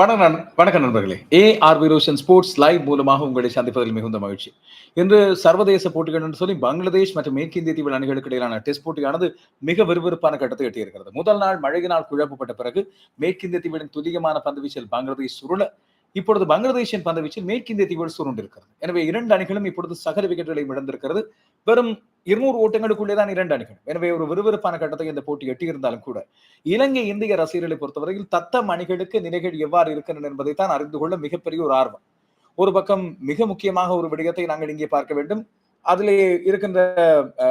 வணக்கம் நண்பர்களே. A R Viroshan sports live மூலமாக உங்களை சந்திப்பதில் மிகுந்த மகிழ்ச்சி. இன்று சர்வதேச போட்டிகள் என்று சொல்லி பங்களாதேஷ் மற்றும் மேற்கிந்திய தீவு அணிகளுக்கு இடையிலான டெஸ்ட் போட்டியானது மிக விறுவிறுப்பான கட்டத்தை எட்டியிருக்கிறது. முதல் நாள் மழையினால் குழப்பப்பட்ட பிறகு மேற்கிந்திய தீவின் துதிகமான பந்து வீச்சல் பங்களாதேஷ் சுருள இப்பொழுது பங்களாதேஷின் பந்தவீச்சில் மேற்கிந்திய தீவுகள் சூழ்ந்திருக்கிறது எனவே இரண்டு அணிகளும் இப்பொழுது சகல விக்கெட்டுகளை இழந்திருக்கிறது. வெறும் இருநூறு ஓட்டங்களுக்குள்ளே தான் இரண்டு அணிகள். எனவே ஒரு விறுவிறுப்பான கட்டத்தை இந்த போட்டி எட்டியிருந்தாலும் கூட இலங்கை இந்திய ரசிகர்களை பொறுத்தவரையில் தத்தம் அணிகளுக்கு நிலைகள் எவ்வாறு இருக்கின்றன என்பதை தான் அறிந்து கொள்ள மிகப்பெரிய ஒரு ஆர்வம். ஒரு பக்கம் மிக முக்கியமாக ஒரு விடயத்தை நாங்கள் இங்கே பார்க்க வேண்டும். அதிலே இருக்கின்ற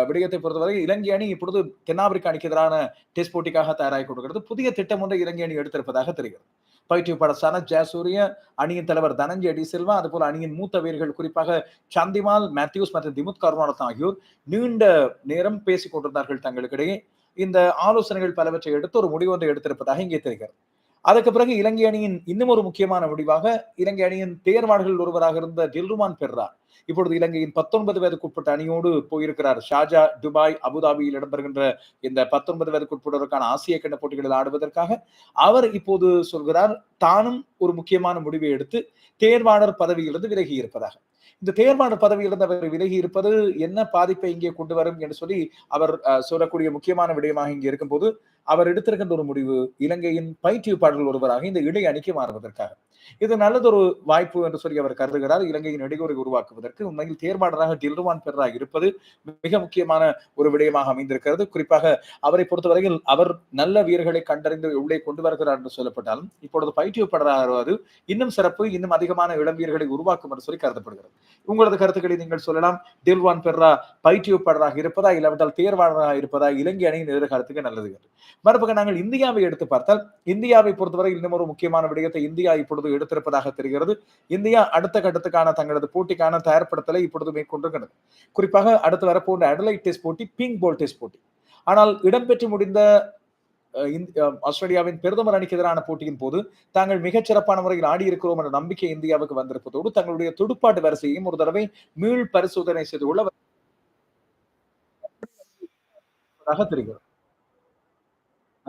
விடயத்தை பொறுத்தவரை இலங்கை அணி இப்பொழுது தென்னாப்பிரிக்க அணிக்கு எதிரான டெஸ்ட் போட்டிக்காக தயாராகி கொடுக்கிறது புதிய திட்டம் ஒன்றை இலங்கை அணி எடுத்திருப்பதாக தெரிகிறது. பயிற்றுவிப்பாளர் ஜெயசூரிய அணியின் தலைவர் தனஞ்சய் டி செல்வா அதுபோல் அணியின் மூத்த வீரர்கள் குறிப்பாக சந்திமால் மேத்யூஸ் மற்றும் திமுத் கருணாரத் ஆகியோர் நீண்ட நேரம் பேசிக் கொண்டிருந்தார்கள் தங்களுக்கிடையே. இந்த ஆலோசனைகள் பலவற்றை எடுத்து ஒரு முடிவு ஒன்றை எடுத்திருப்பதாக இங்கே தெரிகிறது. அதுக்கு பிறகு இலங்கை அணியின் இன்னும் ஒரு முக்கியமான முடிவாக இலங்கை அணியின் தேர்வாளர்கள் ஒருவராக இருந்த டில்ருமான் பெர்ரா இப்பொழுது இலங்கையின் பத்தொன்பது வயதுக்குட்பட்ட அணியோடு போயிருக்கிறார். ஷாஜா துபாய் அபுதாபியில் இடம்பெறுகின்ற இந்த பத்தொன்பது வயதுக்குட்பட்டவருக்கான ஆசிய கிண்ண போட்டிகளில் ஆடுவதற்காக அவர் இப்போது சொல்கிறார் தானும் ஒரு முக்கியமான முடிவை எடுத்து தேர்வாளர் பதவியிலிருந்து விலகி இருப்பதாக. இந்த தேர்வாளர் பதவியிலிருந்து அவர் விலகி இருப்பது என்ன பாதிப்பை இங்கே கொண்டு வரும் என்று சொல்லி அவர் சொல்லக்கூடிய முக்கியமான விடயமாக இங்கே இருக்கும்போது அவர் எடுத்திருக்கின்ற ஒரு முடிவு இலங்கையின் பயிற்றுவிப்பாளர்கள் ஒருவராக இந்த இளைய அணிக்கு மாறுவதற்காக. இது நல்லதொரு வாய்ப்பு என்று சொல்லி அவர் கருதுகிறார். இலங்கையின் இடையூறை உருவாக்குவதற்கு உண்மையில் தேர்வாளராக டில்ருவான் பெர்ரா இருப்பது மிக முக்கியமான ஒரு விடயமாக அமைந்திருக்கிறது. குறிப்பாக அவரை பொறுத்தவரையில் அவர் நல்ல வீரர்களை கண்டறிந்து உள்ளே கொண்டு வருகிறார் என்று சொல்லப்பட்டாலும் இப்பொழுது பயிற்றுவிப்பாளராக இன்னும் சிறப்பு இன்னும் அதிகமான இளம் வீரர்களை உருவாக்கும் என்று சொல்லி கருதப்படுகிறது. உங்களது கருத்துக்களை நீங்கள் சொல்லலாம். டில்வான் பெர்ரா பயிற்றுவிப்பாளராக இருப்பதா இல்லாவிட்டால் தேர்வாளராக இருப்பதா இலங்கை அணியின் எதிர்காலத்துக்கு நல்லது மறுபக்கம் நாங்கள் இந்தியாவை எடுத்து பார்த்தால் இந்தியாவை பொறுத்தவரை இன்னும் ஒரு முக்கியமான விடயத்தை இந்தியா இப்பொழுது எடுத்திருப்பதாக தெரிகிறது. இந்தியா அடுத்த கட்டத்துக்கான தங்களது போட்டிக்கான தயார்படுத்தலை இப்பொழுது மேற்கொண்டிருக்கிறது. குறிப்பாக அடுத்து வரப்போன்ற அடலைட் டெஸ்ட் போட்டி பிங்க் போல் டெஸ்ட் போட்டி. ஆனால் இடம்பெற்று முடிந்த ஆஸ்திரேலியாவின் பிரதமர் அணிக்கு எதிரான போட்டியின் போது தாங்கள் மிகச் சிறப்பான முறையில் ஆடி இருக்கிறோம் என்ற நம்பிக்கை இந்தியாவுக்கு வந்திருப்பதோடு தங்களுடைய துடுப்பாட்டு வரிசையையும் ஒரு தடவை மீள் பரிசோதனை செய்து கொள்ள தெரிகிறது.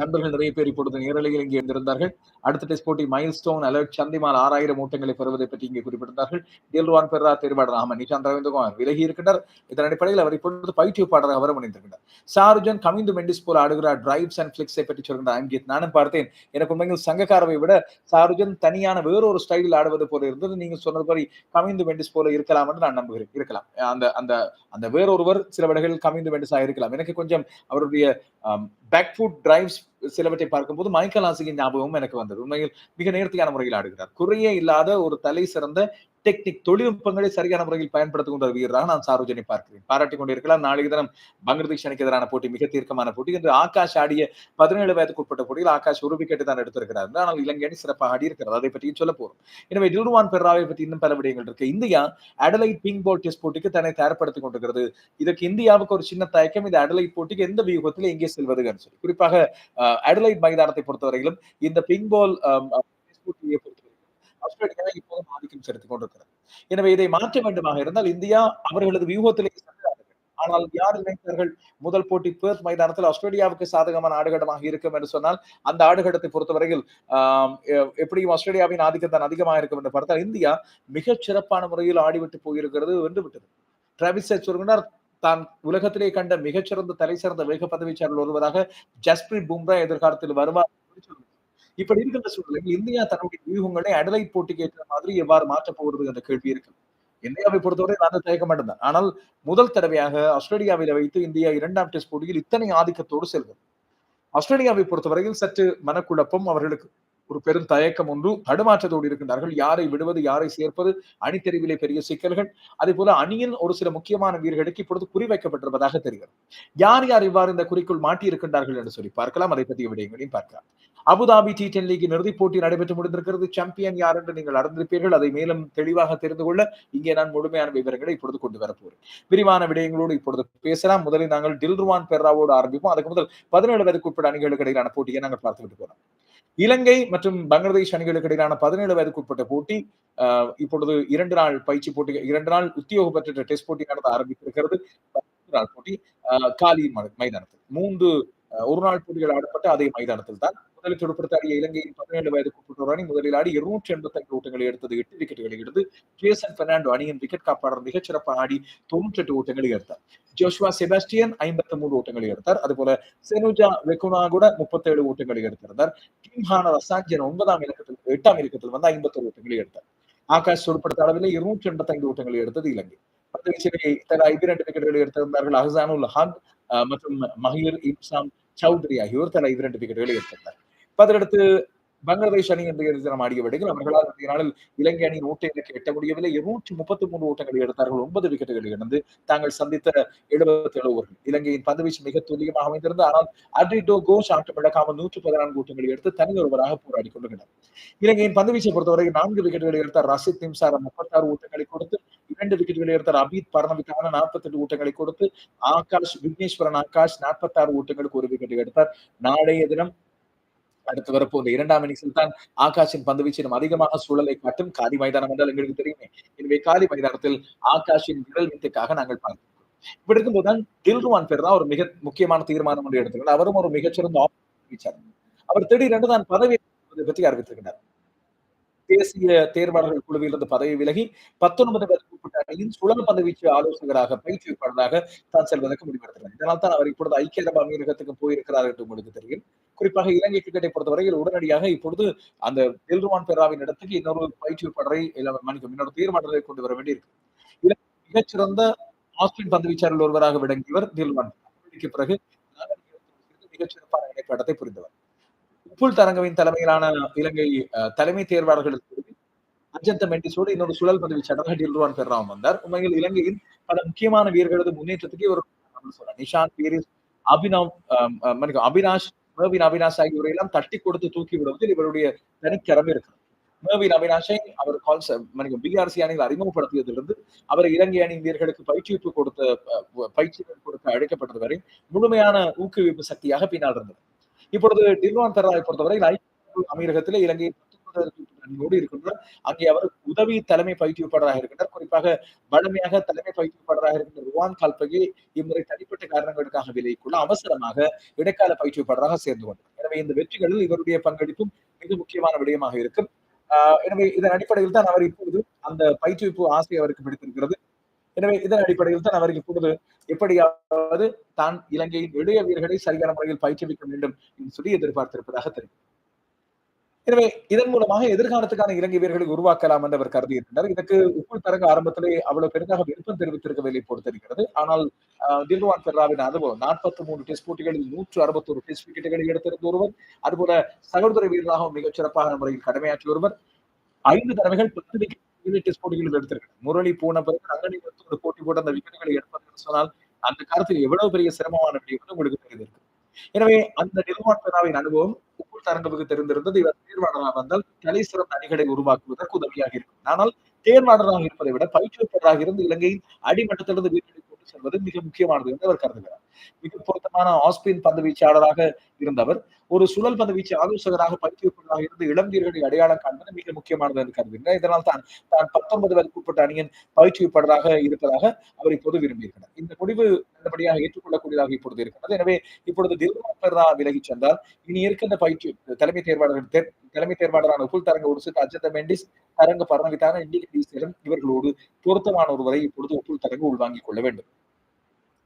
நண்பர்கள் நிறைய பேர் இப்பொழுது நேரலையில் இங்கே இருந்திருந்தார்கள் அடுத்த டெஸ்ட் போட்டி மைல் ஸ்டோன் அலர்ட் சந்திமால் ஆறாயிரம் ஓட்டங்களை பெறுவதை பற்றி இங்கே குறிப்பிட்டிருந்தார்கள். டெல்வான் பெர்ரா தேர்வாளர் ஆமா நிஷாந்த் ரவீந்திரகுமார் விலகி இருக்கின்றார். இதன் அடிப்படையில் அவர் இப்பொழுது பயிற்றுவிப்பாளராக அவர் இணைந்திருக்கிறார் சார்ஜன் கமிந்து மெண்டிஸ் போல ஆடுகிறார். டிரைவ்ஸ் அண்ட் பிளிக்ஸை பற்றி சொல்கின்ற அங்கீத் நானும் பார்த்தேன். எனக்கு உண்மையில் சங்கக்காரவை விட சார்ஜன் தனியான வேறொரு ஸ்டைலில் ஆடுவது போல இருந்தது. நீங்க சொன்னது மாதிரி கமிந்து மெண்டிஸ் போல இருக்கலாம் என்று நான் நம்புகிறேன். இருக்கலாம். அந்த அந்த அந்த வேறொருவர் சில விடைகளில் கமிந்து மெண்டிஸாக இருக்கலாம். எனக்கு கொஞ்சம் அவருடைய பேக் ஃபுட் டிரைவ்ஸ் சிலவற்றை பார்க்கும்போது மைக்கேல் ஆசியின் ஞாபகமும் எனக்கு வந்தது. உண்மையில் மிக நேர்த்தியான முறையில் ஆடுகிறார். குறையே இல்லாத ஒரு தலை சிறந்த டெக்னிக் தொழில்நுட்பங்களை சரியான முறையில் பயன்படுத்திக் கொண்ட வீரராக நான் சாரோஜனை பார்க்கிறேன். பாராட்டி கொண்டிருக்கலாம். நாளைக்கு தினம் பங்களாதேஷ் அணிக்கு எதிரான போட்டி மிக தீர்க்கமான போட்டி. என்று ஆகாஷ் ஆடிய பதினேழு வயதுக்கு உட்பட்ட போட்டியில் ஆகாஷ் ஒரு விக்கெட்டு தான் எடுத்திருக்கிறார். ஆனால் இலங்கை அணி சிறப்பாக ஆடி இருக்கிறது அதை பற்றியும் சொல்ல போறோம். எனவே டில்ருவான் பெர்ராவை பற்றி இன்னும் பல விடயங்கள் இருக்கு. India Adelaide pink ball test போட்டிக்கு தன்னை தயார்படுத்திக் கொண்டிருக்கிறது. இதற்கு இந்தியாவுக்கு ஒரு சின்ன தயக்கம். இந்த அடலைட் போட்டிக்கு எந்த வியூகத்தில் எங்கே செல்வது சொல்லி. குறிப்பாக அடலைட் மைதானத்தை பொறுத்தவரையிலும் இந்த பிங் பால் போட்டியை பொறுத்த ஆஸ்திரேலியா இப்போதும் ஆதிக்கம் செலுத்திக் கொண்டிருக்கிறது? எனவே இதை மாற்ற வேண்டுமாக இருந்தால் இந்தியா அவர்களது வியூகத்திலே ஆனால் யார் நினைத்தார்கள் முதல் போட்டி பேர்த் மைதானத்தில் ஆஸ்திரேலியாவுக்கு சாதகமான ஆடுகடமாக இருக்கும் என்று சொன்னால் அந்த ஆடுகடத்தை பொறுத்தவரையில் எப்படியும் ஆஸ்திரேலியாவின் ஆதிக்கம் தான் அதிகமாக இருக்கும் என்று பார்த்தால் இந்தியா மிகச் சிறப்பான முறையில் ஆடிவிட்டு போயிருக்கிறது வென்று விட்டது. டிராவிஸ் சொல்கிறார் தான் உலகத்திலே கண்ட மிகச்சிறந்த தலை சிறந்த வேக பதவிச்சாளர் ஒருவராக ஜஸ்பிரீத் பும்ரா எதிர்காலத்தில் வருவார் இப்படி இருக்கிற சூழ்நிலையில் இந்தியா தன்னுடைய வியூகங்களை அடலை போட்டிக்கு ஏற்ற மாதிரி எவ்வாறு மாற்றப் போகிறது என்ற கேள்வி இருக்கு. இந்தியாவை பொறுத்தவரை நான் தயக்க மாட்டேன் ஆனால் முதல் தடவையாக ஆஸ்திரேலியாவில் வைத்து இந்தியா இரண்டாம் டெஸ்ட் போட்டியில் இத்தனை ஆதிக்கத்தோடு செல்கிறது. ஆஸ்திரேலியாவை பொறுத்தவரையில் சற்று மனக்குழப்பம் அவர்களுக்கு ஒரு பெரும் தயக்கம் ஒன்று தடுமாற்றத்தோடு இருக்கின்றார்கள். யாரை விடுவது யாரை சேர்ப்பது அணித்தெரிவிலே பெரிய சிக்கல்கள். அதே போல அணியின் ஒரு சில முக்கியமான வீரர்களுக்கு இப்பொழுது குறிவைக்கப்பட்டிருப்பதாக தெரிகிறது. யார் யார் இவ்வாறு இந்த குறிக்குள் மாட்டியிருக்கின்றார்கள் என்று சொல்லி பார்க்கலாம். அதை பற்றிய விடயங்களையும் பார்க்கலாம். அபுதாபி டி டென் லீக் இறுதிப் போட்டி நடைபெற்று முடிந்திருக்கிறது. சாம்பியன் யார் என்று நீங்கள் அறிந்திருப்பீர்கள். அதை மேலும் தெளிவாக தெரிந்து கொள்ள இங்கே நான் முழுமையான விவரங்களை இப்பொழுது கொண்டு வரப்போகிறேன் விரிவான விடயங்களோடு இப்பொழுது பேசலாம். முதலில் நாங்கள் டில்ருவான் பெர்ராவோடு ஆரம்பிப்போம். அதுக்கு முதல் பதினேழு வயதுக்கு உட்பட்ட அணிகளுக்கு இடையிலான போட்டியை நாங்கள் பார்த்துவிட்டு போறோம். இலங்கை மற்றும் பங்களாதேஷ் அணிகளுக்கு இடையிலான பதினேழு வயதுக்கு உட்பட்ட போட்டி இப்பொழுது இரண்டு நாள் பயிற்சி போட்டி இரண்டு நாள் உத்தியோக பெற்ற டெஸ்ட் போட்டி நடத்த ஆரம்பித்திருக்கிறது. நாள் போட்டி காலி மைதானத்தில். மூன்று ஒரு நாள் போட்டிகள் ஆடப்பட்ட அதே மைதானத்தில் தான். முதலில் துடுப்படுத்தாடிய இலங்கையின் பதினேழு வயது கூப்பிட்டு அணி முதலில் ஆடி இருநூற்றி எண்பத்தி ஐந்து ஓட்டங்களை எடுத்தது எட்டு விக்கெட்டுகளை எடுத்து ஜேசன் பெர்னாண்டோ அணியின் விக்கெட் காப்பாளர் மிகச்சிறப்பாக ஆடி தொன்னூற்றி எட்டு ஓட்டங்களை எடுத்தார். ஜோஷுவா செபாஸ்டியன் ஐம்பத்தி மூன்று ஓட்டங்களை எடுத்தார். அதுபோல செனுஜா வெகுனா கூட முப்பத்தேழு ஓட்டங்களை எடுத்திருந்தார். கிம்ஹான ரசாஞ்சன் ஒன்பதாம் இலக்கத்தில் எட்டாம் இலக்கத்தில் வந்து ஐம்பத்தொரு ஓட்டங்களை எடுத்தார். ஆகாஷ் சொற்படுத்த அளவில் இருநூற்றி எண்பத்தி ஐந்து ஓட்டங்களை எடுத்தது இலங்கை. பத்து வீச்சிலே தலா இரண்டு விக்கெட்டுகளை எடுத்திருந்தார்கள் அஹசானுல் ஹக் மற்றும் மஹீர் இப்சாம் சௌத்ரி ஆகியோர் தலா இரண்டு விக்கெட்டுகளை எடுத்திருந்தார் அதற்கடுத்து பங்களாதேஷ் அணி என்று நம்ம ஆடிய வேளையில் அவர்களால் இன்றைய நாளில் இலங்கை அணி நூற்றி இலக்கு எட்ட முடியவில்லை. இருநூற்றி முப்பத்தி மூன்று ஓட்டங்களை எடுத்தார்கள். ஒன்பது விக்கெட்டுகளை இழந்து தாங்கள் சந்தித்த எழுபத்தி ஏழு ஓவர்கள். இலங்கையின் பந்துவீச்சு மிக துல்லியமாக அமைந்திருந்தது. ஆனால் அட்ரிடோ கோஷ் ஆட்டம் இழக்காமல் நூற்று பதினான்கு ஓட்டங்களை எடுத்து தனியொருவராக போராடி கொண்டிருக்கிறார் இலங்கையின் பந்துவீச்சை பொறுத்தவரை நான்கு விக்கெட்டுகளை எடுத்தார் ரசித் நிம்சார முப்பத்தாறு ஓட்டங்களை கொடுத்து இரண்டு விக்கெட்டுகளை எடுத்தார் அபித் பரணவிக்கான நாற்பத்தி எட்டு ஓட்டங்களை கொடுத்து ஆகாஷ் விக்னேஸ்வரன் ஆகாஷ் நாற்பத்தாறு ஓட்டங்களுக்கு ஒரு விக்கெட் எடுத்தார். நாளைய தினம் அடுத்து வரப்போன்ற இரண்டாம் இன்னிங்ஸில் தான் ஆகாஷின் பந்துவீச்சினம் அதிகமாக சூழலை காட்டும் காலி மைதானம் என்றால் எங்களுக்கு தெரியுமே. எனவே காலி மைதானத்தில் ஆகாஷின் விரல் வித்துக்காக நாங்கள் பார்க்கிறோம் இப்படி இருக்கும்போதுதான் தில்ருவான் பேர் தான் ஒரு மிக முக்கியமான தீர்மானம் என்று எடுத்துக்கிறார் அவரும் ஒரு மிகச்சிறந்த வீச்சார் அவர் திடீரென்று தான் பதவி பற்றி அறிவித்திருக்கிறார். தேசிய தேர்வாளர்கள் குழுவில் இருந்து பதவி விலகி பத்தொன்பது வயதுக்குட்பட்ட அணியின் சுழல் பந்துவீச்சு ஆலோசகராக பயிற்சியாளராக தான் செல்வதற்கு முடிவெடுத்தார் இதனால் தான் அவர் இப்பொழுது ஐக்கிய அரபு அமீரகத்துக்கு போயிருக்கிறார் என்று உங்களுக்கு தெரியும். குறிப்பாக இலங்கை கிரிக்கெட்டை பொறுத்தவரையில் உடனடியாக இப்பொழுது அந்த தில்ருவான் பெராவின் இடத்துக்கு இன்னொரு பயிற்சியாளரை மன்னிக்கும் இன்னொரு தீர்மானத்தை கொண்டு வர வேண்டியிருக்கு. மிகச்சிறந்த ஆஸ்திரேலியன் பந்து வீச்சாளர்கள் ஒருவராக விளங்கியவர் தில்ருவான் பிறகு மிகச்சிறப்பான இணைப்பாட்டத்தை புரிந்தவர். உப்புல் தரங்கவின் தலைமையிலான இலங்கை தலைமை தேர்வாளர்களுக்கு அஜந்த மெண்டிஸோடு இன்னொரு சுழல் பதவி வீச்சாளராக டில்ருவான் பெர்ராம் வந்தார். உண்மையில் இலங்கையின் பல முக்கியமான வீரர்களது முன்னேற்றத்துக்கு இவர் சொல்லலாம். நிஷாந்த் பீரிஸ் அபினவ் மன்னிக்கும் அபினாஷ் மேவின் அபினாஷ் ஆகியோரை எல்லாம் தட்டி கொடுத்து தூக்கி விடுவதில் இவருடைய தனித்திறமை இருக்கிறது. மேவின் அபினாஷை அவர் கால்ஸ் மன்னிக்கும் பிஆர்சி அணியில் அறிமுகப்படுத்தியதிலிருந்து அவர் இலங்கை அணி வீரர்களுக்கு பயிற்றுவிப்பு கொடுத்த பயிற்சி கொடுக்க அழைக்கப்பட்டது வரை முழுமையான ஊக்குவிப்பு சக்தியாக பின்னால் இருந்தது. இப்பொழுது டில்வான் தர்ராவை பொறுத்தவரை ஐக்கிய அமீரகத்திலே இலங்கை அணியோடு இருக்கின்றார். அங்கே அவர் உதவி தலைமை பயிற்றுவிப்பாளராக இருக்கின்றார். குறிப்பாக வலிமையாக தலைமை பயிற்றுவிப்பாளராக இருக்கின்ற ருவான் கால்பகே இம்முறை தனிப்பட்ட காரணங்களுக்காக விலைக்குள்ள அவசரமாக இடைக்கால பயிற்றுவிப்பாளராக சேர்ந்து கொண்டார். எனவே இந்த வெற்றிகளில் இவருடைய பங்களிப்பும் மிக முக்கியமான விடயமாக இருக்கும். எனவே இதன் அடிப்படையில் தான் அவர் இப்பொழுது அந்த பயிற்றுவிப்பு ஆசை அவருக்கு பிடித்திருக்கிறது. எனவே இதன் அடிப்படையில் தான் அவர்கள் கூடுதல் எப்படியாவது தான் இலங்கையின் இளைய வீரர்களை சரியான முறையில் பயிற்றுவிக்க வேண்டும் என்று சொல்லி எதிர்பார்த்திருப்பதாக தெரியும் எனவே இதன் மூலமாக எதிர்காலத்துக்கான இலங்கை வீரர்களை உருவாக்கலாம் என்று அவர் கருதியிருக்கிறார். இதற்கு உப்புள் தரங்க ஆரம்பத்திலே அவ்வளவு பெரிதாக விருப்பம் தெரிவித்திருக்கவில்லை போல் தெரிகிறது ஆனால் தில்வான் பெர்ராவின் அனுபவம் நாற்பத்தி மூன்று டெஸ்ட் போட்டிகளில் நூற்று அறுபத்தோரு டெஸ்ட் விக்கெட்டுகளை எடுத்திருந்த ஒருவர் அதுபோல சகோதர வீரராகவும் மிகச் சிறப்பான முறையில் கடமையாற்றிய ஒருவர் ஐந்து தடவைகள் பத்து விக்கெட் டெஸ்ட் போட்டிகளில் எடுத்திருக்கிறார். முரளி போன பிறகு ரங்கனி வந்து ஒரு போட்டி போட்டு அந்த விக்கெட்டுகளை எடுப்பது சொன்னால் அந்த காலத்தில் எவ்வளவு பெரிய சிரமமான விடயம் உங்களுக்கு தெரிந்திருக்கு எனவே அந்த நிர்வாண பெறாவின் அனுபவம் உப்புள் தரங்கவுக்கு தெரிந்திருந்தது. இவர் தேர்வாளராக வந்தால் தலை சிறந்த அணிகளை உருவாக்குவதற்கு உதவியாக இருக்கும். ஆனால் தேர்வாளராக இருப்பதை விட பயிற்றுவிப்பவராக இருந்து இலங்கையின் அடிமட்டத்திலிருந்து வீரர்களை கொண்டு செல்வது மிக முக்கியமானது என்று அவர் கருதுகிறார். மிக பொருத்தமான ஆஸ்பின் பந்து வீச்சாளராக இருந்தவர். ஒரு சுழல் பந்து வீச்சு ஆலோசகராக பயிற்றுவிப்பவராக இருந்து இளம் வீரர்களை அடையாளம் காண்பது மிக முக்கியமானது என்று கருதுகிறார் இதனால் தான் தான் பத்தொன்பது வயதுக்குட்பட்ட அணியின் பயிற்றுவிப்பாளராக இருப்பதாக அவர் இப்போது விரும்பியிருக்கிறார். இந்த முடிவு நல்லபடியாக ஏற்றுக்கொள்ளக்கூடியதாக இப்பொழுது இருக்கிறது எனவே இப்பொழுது தில்ருவான் பெர்ரா விலகிச் சென்றால் இனி இருக்கின்ற பயிற்சி தலைமை தேர்வாளர்கள் தலைமை தேர்வாளரான உப்புல் தரங்க ஒரு சில அஜந்த மெண்டிஸ் தரங்க பரணவித்தான இண்டிகேஷன் இவர்களோடு பொருத்தமான ஒருவரை இப்பொழுது உப்புல் தரங்க உள்வாங்கிக் கொள்ள வேண்டும்.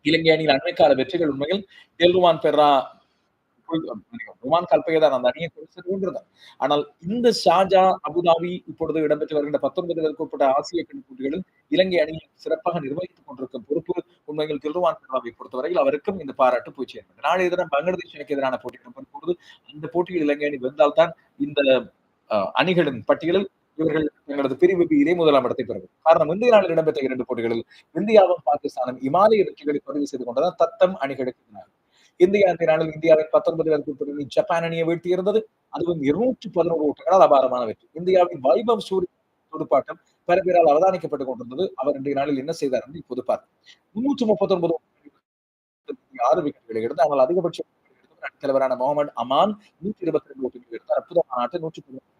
இலங்கை அணியில் அண்மைக்கால வெற்றிகள் உண்மையில் டெல்ருவான் பெர்ரா ருமான் கல்பையை தான் அந்த அணியை கொண்டு செல்கின்றனர் ஆனால் இந்த ஷாஜா அபுதாபி இப்பொழுது இடம்பெற்று வருகின்ற பத்தொன்பது உட்பட்ட ஆசிய கண் போட்டிகளில் இலங்கை அணியை சிறப்பாக நிர்வகித்துக் கொண்டிருக்கும் பொறுப்பு உண்மையில் திருவான் பெர்ராவை பொறுத்தவரையில் அவருக்கும் இந்த பாராட்டு போய் சேர்ந்தது நாளைய தினம் பங்களாதேஷ் அணிக்கு எதிரான போட்டி இடம்பெறும் பொழுது அந்த போட்டியில் இலங்கை அணி வென்றால்தான் இந்த அணிகளின் பட்டியலில் இவர்கள் தங்களது பிரிவு இதே முதலாம் இடத்தை பெறும் காரணம் இந்திய நாளில் இடம்பெற்ற இரண்டு போட்டிகளில் இந்தியாவும் பாகிஸ்தானும் இமாலய வெற்றிகளை பதிவு செய்து கொண்டதால் தத்தம் அணிகளுக்கு இந்தியா அந்த நாளில் இந்தியாவின் பத்தொன்பது பேருக்கு ஜப்பான் அணியை வீழ்த்தியிருந்தது அதுவும் இருநூற்றி பதினோரு ஓட்டங்களால் அபாரமான வெற்றி. இந்தியாவின் வைபவ் சூரிய துடுப்பாட்டம் பல பேரால் அவதானிக்கப்பட்டுக் கொண்டிருந்தது. அவர் இன்றைய நாளில் என்ன செய்தார் என்று இப்போது பார்ப்போம். முன்னூற்று முப்பத்தி ஒன்பது ஆறு விக்கெட்டுகளை எடுத்து ஆனால் அதிகபட்ச தலைவரான முகமது அமான். நூற்றி இருபத்தி ரெண்டு ஓட்டங்கள் எடுத்தார் அற்புதமான நூற்றி பதினொன்று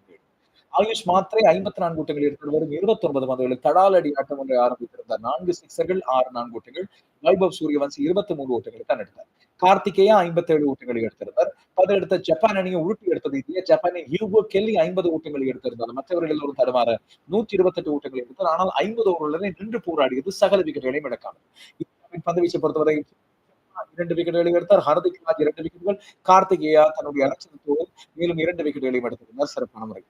ஆயுஷ் மாத்திரை ஐம்பத்தி நான்கு ஓட்டங்கள் எடுத்து வரும் இருபத்தி ஒன்பது பந்துகளில் தடாலடி ஆட்டம் ஒன்றை ஆரம்பித்திருந்தார். நான்கு சிக்ஸர்கள் ஆறு நான்கு ஓட்டங்கள். வைபவ் சூரியவன்சி இருபத்தி மூன்று ஓட்டங்களை தான் எடுத்தார் கார்த்திகேயா ஐம்பத்தி ஏழு ஓட்டங்களை எடுத்திருந்தார். பதிலெடுத்த ஜப்பான் அணியை உருட்டி எடுத்தது இந்தியா. ஜப்பானின் ஹியூகோ கெல்லி ஐம்பது ஓட்டங்களை எடுத்திருந்தார். மற்றவர்கள் எல்லோரும் தடுமாற நூற்றி இருபத்தெட்டு ஓட்டங்களை எடுத்தார். ஆனால் ஐம்பது ஓவர்களுடன் நின்று போராடியது சகல விக்கெட்டுகளையும் இழக்காமல். இந்தியாவின் பந்துவீச்சை பொறுத்தவரை இரண்டு விக்கெட்டுகளை எடுத்தார். ஹர்திக் ராஜ் இரண்டு விக்கெட்டுகள். கார்த்திகேயா தன்னுடைய அலட்சணத்தோடு மேலும் இரண்டு விக்கெட்டுகளையும் எடுத்திருந்தார். சிறப்பான முறை.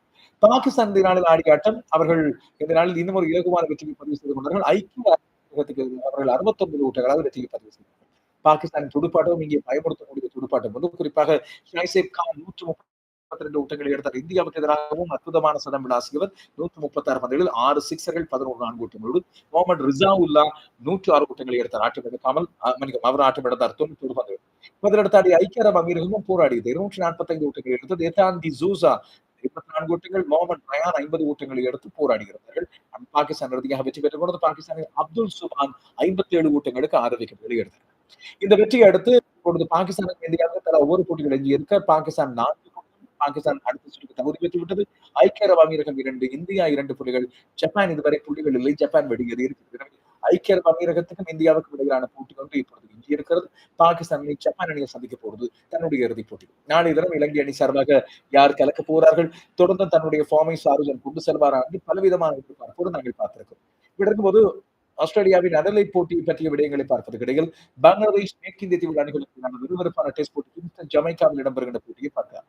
பாகிஸ்தான் இந்த நாளில் ஆடிய ஆட்டம் அவர்கள் இந்த நாளில் இன்னும் ஒரு இலகுவான வெற்றியை பதிவு செய்து கொண்டார்கள். ஐக்கிய அரசுக்கு அவர்கள் அறுபத்தொன்பது ஓட்டங்களால் வெற்றியை பதிவு செய்தார்கள் பாகிஸ்தானின் துடுப்பாட்டம் இங்கே பயமுறுத்தக்கூடிய துடுப்பாட்டம் வந்து குறிப்பாக ஷாய்சேப் கான் நூற்று முப்பத்தி ரெண்டு ஓட்டங்களை எடுத்தார். இந்தியாவுக்கு எதிராகவும் அற்புதமான சதம் விளாசியவர். நூற்று முப்பத்தி ஆறு பந்துகளில் ஆறு சிக்ஸர்கள் பதினோரு நான்கு ஓட்டங்களோடு முகமது ரிசாவுல்லா நூற்று ஆறு ஓட்டங்களை எடுத்தார். ஆட்டம் எடுக்காமல் மன்னிக்கும் அவர் ஆட்டம் எடுத்தார் தொண்ணூத்தி ஒரு பந்துகள். முதலிடத்தாடி ஐக்கிய அரபு அமீரகமும் போராடியது. இருநூற்றி நாற்பத்தி ஐந்து ஓட்டங்களை எடுத்தது. எத்தாந்தி ஜூசா இருபத்தி நான்கு ஓட்டங்கள் முகமது ரயான் ஐம்பது ஓட்டங்களை எடுத்து போராடுகிறார்கள். பாகிஸ்தான் இறுதியாக வெற்றி பெற்ற பொழுது பாகிஸ்தானில் அப்துல் சுபான் ஐம்பத்தி ஏழு ஓட்டங்களுக்கு ஆறு விக்கெட்டுகளை எடுத்தார் இந்த வெற்றியை அடுத்து இப்பொழுது பாகிஸ்தானுக்கு இந்தியாவுக்கு தலா ஒவ்வொரு போட்டிகள் எஞ்சி இருக்க பாகிஸ்தான் நான்கு பாகிஸ்தான் அடுத்த சுற்றுக்கு தகுதி பெற்று விட்டது. ஐக்கிய அரபு அமீரகம் இரண்டு இந்தியா இரண்டு புள்ளிகள் ஜப்பான் இதுவரை புள்ளிகள் இல்லை ஜப்பான் வெளியேறி இருக்கிறது. ஐக்கிய அரபு அமீரகத்துக்கும் இந்தியாவுக்கும் இடையிலான போட்டி ஒன்று இப்பொழுது இங்கே இருக்கிறது. பாகிஸ்தான் அணி ஜப்பான் அணியை சந்திக்க போகிறது தன்னுடைய இறுதிப் போட்டி. நாளை தினம் இலங்கை அணி சார்பாக யார் கலக்க போகிறார்கள்? தொடர்ந்து தன்னுடைய ஃபார்மை சாருஜன் கொண்டு செல்வாரா என்று பலவிதமான எதிர்பார்ப்போடு நாங்கள் பார்த்திருக்கோம் இப்படி இருக்கும்போது ஆஸ்திரேலியாவின் அடலை போட்டி பற்றிய விடயங்களை பார்ப்பதற்கு இடையில் பங்களாதேஷ் மேற்கிந்திய தீவு அணிகளுக்கு விறுவிறுப்பான டெஸ்ட் போட்டி ஜமைக்காவில் இடம்பெறுகின்ற போட்டியை பார்க்கலாம்.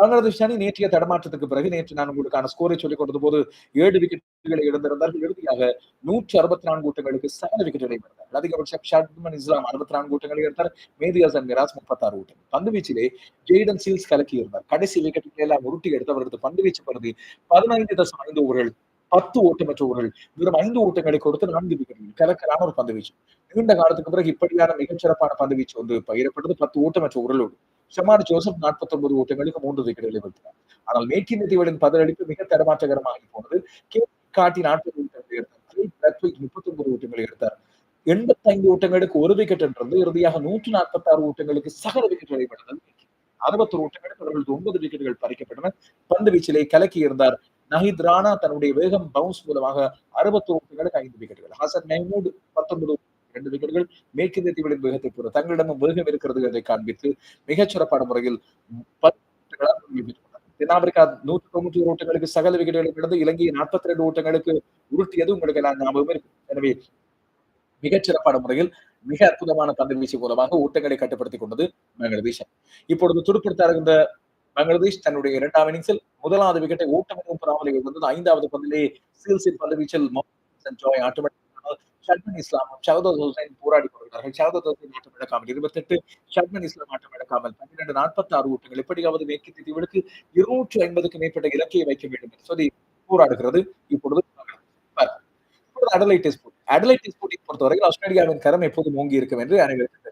பங்களாதேஷ் அணி நேற்றைய தடமாற்றத்துக்கு பிறகு நேற்று நான் உங்களுக்கான ஸ்கோரை சொல்லிக் கொடுத்த போது ஏழு விக்கெட்டுகளை இழந்திருந்தார்கள். இறுதியாக நூற்றி அறுபத்தி நான்கு ஓட்டங்களுக்கு செவன் விக்கெட்டுகளை பெறுந்தார்கள் அதிகபட்சம் ஷாட்மன் இஸ்லாம் அறுபத்தி நான்கு ஓட்டங்களை எடுத்தார் மேதி ஹசன் மிராஸ் முப்பத்தாறு ஓட்டங்கள். பந்து வீச்சிலே ஜெய்டன் சீல்ஸ் கலக்கி இருந்தார். கடைசி விக்கெட்டுகளை எல்லாம் உருட்டி எடுத்து அவரது பந்து வீச்சு பருதி பதினைந்து தசம் ஐந்து ஓவர்கள் பத்து ஓட்டமற்ற ஓவர்கள் வெறும் ஐந்து ஓட்டங்களை கொடுத்து நான்கு விக்கெட்டுகள் கலக்கலான ஒரு பந்து வீச்சு. நீண்ட காலத்துக்கு பிறகு இப்படியான மிகச்சிறப்பான பந்து வீச்சு வந்து பயிரப்பட்டது பத்து ஓட்டமற்ற உரலோடு ஷமார் ஜோசப் நாற்பத்தி ஒன்பது ஓட்டங்களுக்கு மூன்று விக்கெட்டுகளை வைத்தார் ஆனால் மேற்கிந்திய தீவுகளின் பதிலளிப்பு மிக தடமாற்றகரமாகி போனது. கே. காட்டி நாற்பது ஓட்டங்களை எடுத்தார். முப்பத்தி ஒன்பது ஓட்டங்களை எடுத்தார். எண்பத்தி ஐந்து ஓட்டங்களுக்கு ஒரு விக்கெட் என்றது. இறுதியாக நூற்றி நாற்பத்தி ஆறு ஓட்டங்களுக்கு சகல விக்கெட்டுகளை பெற்றது அறுபத்தொரு ஓட்டங்களுக்கு அவர்களது ஒன்பது விக்கெட்டுகள் பறிக்கப்பட்டன. பந்து வீச்சிலே கலக்கி இருந்தார். நஹித் ராணா தன்னுடைய வேகம் பவுன்ஸ் மூலமாக அறுபத்தொரு ஓட்டங்களுக்கு ஐந்து விக்கெட்டுகள். ஹசன் மெஹமூட் பத்தொன்பது இரண்டு விக்கெட்டுகள் மேற்கிந்திய தீவுகளின் வேகத்தை பொறுத்த தங்களிடமும் வேகம் இருக்கிறது என்பதை காண்பித்து மிகச் சிறப்பான முறையில் தென்னாப்பிரிக்கா நூற்றி தொண்ணூற்றி ஒரு ஓட்டங்களுக்கு சகல விக்கெட்டுகளை கிடந்து இலங்கை நாற்பத்தி ரெண்டு ஓட்டங்களுக்கு உருட்டியது உங்களுக்கு எல்லாம் ஞாபகம் இருக்கு எனவே மிகச் சிறப்பான முறையில் மிக அற்புதமான பந்து வீச்சு மூலமாக ஓட்டங்களை கட்டுப்படுத்திக் கொண்டது பங்களாதேஷ். இப்பொழுது துடுப்படுத்த இருந்த பங்களாதேஷ் தன்னுடைய இரண்டாம் இன்னிங்ஸில் முதலாவது விக்கெட்டை ஓட்டம் எதுவும் பெறாமல் இருந்தது ஐந்தாவது பந்திலே சீல்ஸின் பந்து வீச்சில் ஜாய் ஆட்டோமேட்டிக் ஷட்மன் இஸ்லாம் ஷவதத் ஹுசைன் போராடி கொள்கிறார்கள் ஷவதத் ஹுசைன் ஆட்டம் இழக்காமல் இருபத்தெட்டு ஷட்மன் இஸ்லாம் ஆட்டம் இழக்காமல் பன்னிரண்டு நாற்பத்தி ஆறு ஓட்டங்கள் எப்படியாவது மேற்கு தீவுகளுக்கு இருநூற்று ஐம்பதுக்கு மேற்பட்ட இலக்கையை வைக்க வேண்டும் என்று சொல்லி போராடுகிறது. இப்பொழுது அடலை டெஸ்ட் போட்டி. அடலை டெஸ்ட் போட்டியை பொறுத்தவரையில் ஆஸ்திரேலியாவின் கரம் எப்போதும் ஓங்கி இருக்கும் என்று அனைவருக்கு